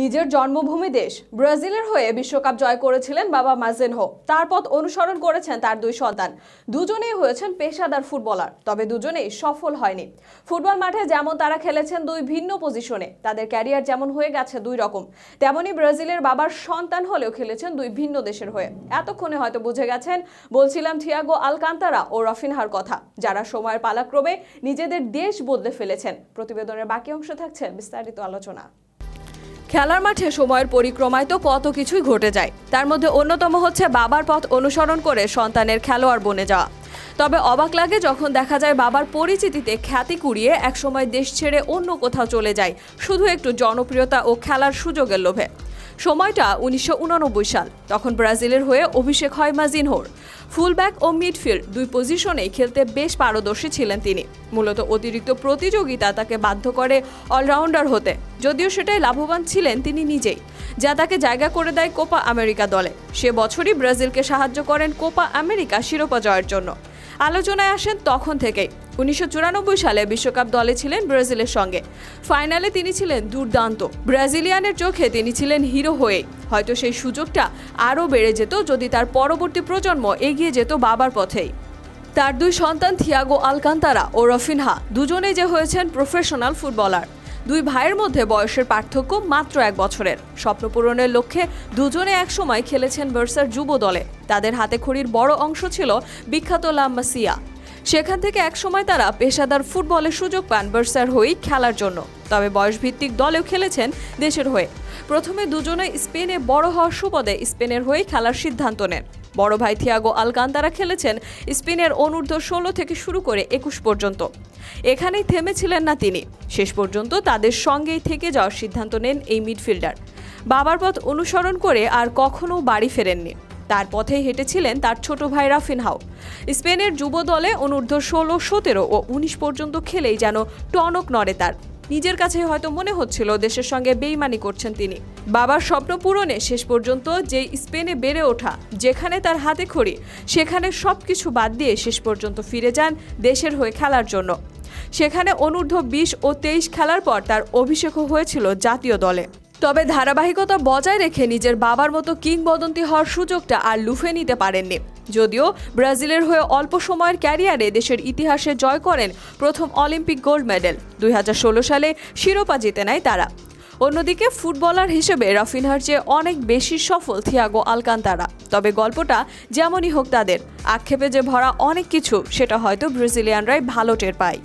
নিজের জন্মভূমি দেশ ব্রাজিলের হয়ে বিশ্বকাপ জয় করেছিলেন বাবা মাজেনহো তার পথ অনুসরণ করেছেন তার দুই সন্তান। দুজনেই হয়েছেন পেশাদার ফুটবলার, তবে দুজনেই সফল হয়নি। ফুটবল মাঠে যেমন তারা খেলেছেন দুই ভিন্ন পজিশনে, তাদের ক্যারিয়ার যেমন হয়ে গেছে দুই রকম, তেমনি ব্রাজিলের বাবার সন্তান হলেও খেলেছেন দুই ভিন্ন দেশের হয়ে। এতক্ষণে হয়তো বুঝে গেছেন, বলছিলাম থিয়াগো আলকান্তারা ও রফিনহার কথা, যারা সময়ের পালাক্রমে নিজেদের দেশ বদলে ফেলেছেন। প্রতিবেদনের বাকি অংশ থাকছে বিস্তারিত আলোচনা। খেলার মাঠে সময়ের পরিক্রমায় তো কত কিছুই ঘটে যায়। তার মধ্যে অন্যতম হচ্ছে বাবার পথ অনুসরণ করে সন্তানের খেলোয়াড় বনে যাওয়া। তবে অবাক লাগে যখন দেখা যায় বাবার পরিচিতিতে খ্যাতি কুড়িয়ে একসময় দেশ ছেড়ে অন্য কোথাও চলে যায়। শুধু একটু জনপ্রিয়তা ও খেলার সুযোগের লোভে। সময়টা উনিশশো ঊননব্বই সাল। তখন ব্রাজিলের হয়ে অভিষেক হয় মাজিনহোর। ফুলব্যাক ও মিডফিল্ড দুই পজিশনেই খেলতে বেশ পারদর্শী ছিলেন তিনি। মূলত অতিরিক্ত প্রতিযোগিতা তাকে বাধ্য করে অলরাউন্ডার হতে, যদিও সেটাই লাভবান ছিলেন তিনি নিজেই, যা তাকে জায়গা করে দেয় কোপা আমেরিকা দলে। সে বছরই ব্রাজিলকে সাহায্য করেন কোপা আমেরিকা শিরোপা জয়ের জন্য। আলোচনায় আসেন তখন থেকেই। উনিশশো চুরানব্বই সালে বিশ্বকাপ দলে ছিলেন ব্রাজিলের সঙ্গে। ফাইনালে তিনি ছিলেন দুর্দান্ত। ব্রাজিলিয়ানের চোখে তিনি ছিলেন হিরো হয়ে হয়তো সেই সুযোগটা আরও বেড়ে যেত যদি তার পরবর্তী প্রজন্ম এগিয়ে যেত বাবার পথেই। তার দুই সন্তান থিয়াগো আলকান্তারা ও রফিনহা, দুজনেই যে হয়েছেন প্রফেশনাল ফুটবলার। দুই ভাইয়ের মধ্যে বয়সের পার্থক্য মাত্র এক বছরের। স্বপ্ন পূরণের লক্ষ্যে দুজনে একসময় খেলেছেন বার্সার যুব দলে। তাদের হাতে খড়ির বড় অংশ ছিল বিখ্যাত লাম্বাসিয়া সেখান থেকে একসময় তারা পেশাদার ফুটবলের সুযোগ পান বার্সার হয়েই খেলার জন্য। তবে বয়সভিত্তিক দলেও খেলেছেন দেশের হয়ে। প্রথমে দুজনে স্পেনে বড় হওয়ার সুপদে স্পেনের হয়ে খেলার সিদ্ধান্ত নেন। বড় ভাই থিয়াগো আলকান্তারা খেলেছেন স্পেনের অনূর্ধ্ব ষোলো থেকে শুরু করে একুশ পর্যন্ত। এখানেই থেমেছিলেন না তিনি। শেষ পর্যন্ত তাদের সঙ্গেই থেকে যাওয়ার সিদ্ধান্ত নেন এই মিডফিল্ডার। বাবার পথ অনুসরণ করে আর কখনো বাড়ি ফেরেননি। তার পথেই হেঁটেছিলেন তার ছোট ভাই রাফিনহাও স্পেনের যুব দলে অনূর্ধ্ব ষোলো, সতেরো ও উনিশ পর্যন্ত খেলেই যেন টনক নড়ে তার। নিজের কাছে হয়তো মনে হচ্ছিল দেশের সঙ্গে বেইমানি করছেন তিনি। বাবার স্বপ্ন পূরণে শেষ পর্যন্ত যে স্পেনে বেড়ে ওঠা, যেখানে তার হাতে খড়ি, সেখানে সব কিছু বাদ দিয়ে শেষ পর্যন্ত ফিরে যান দেশের হয়ে খেলার জন্য। সেখানে অনূর্ধ্ব বিশ ও তেইশ খেলার পর তার অভিষেকও হয়েছিল জাতীয় দলে। তবে ধারাবাহিকতা বজায় রেখে নিজের বাবার মতো কিংবদন্তি হওয়ার সুযোগটা আর লুফে নিতে পারেননি। যদিও ব্রাজিলের হয়ে অল্প সময়ের ক্যারিয়ারে দেশের ইতিহাসে জয় করেন প্রথম অলিম্পিক গোল্ড মেডেল। দুই হাজার ষোলো সালে শিরোপা জিতে নেয় তারা। অন্যদিকে ফুটবলার হিসেবে রাফিনহার চেয়ে অনেক বেশি সফল থিয়াগো আলকান্তারা। তবে গল্পটা যেমনই হোক তাদের, আক্ষেপে যে ভরা অনেক কিছু, সেটা হয়তো ব্রাজিলিয়ানরাই ভালো টের পায়।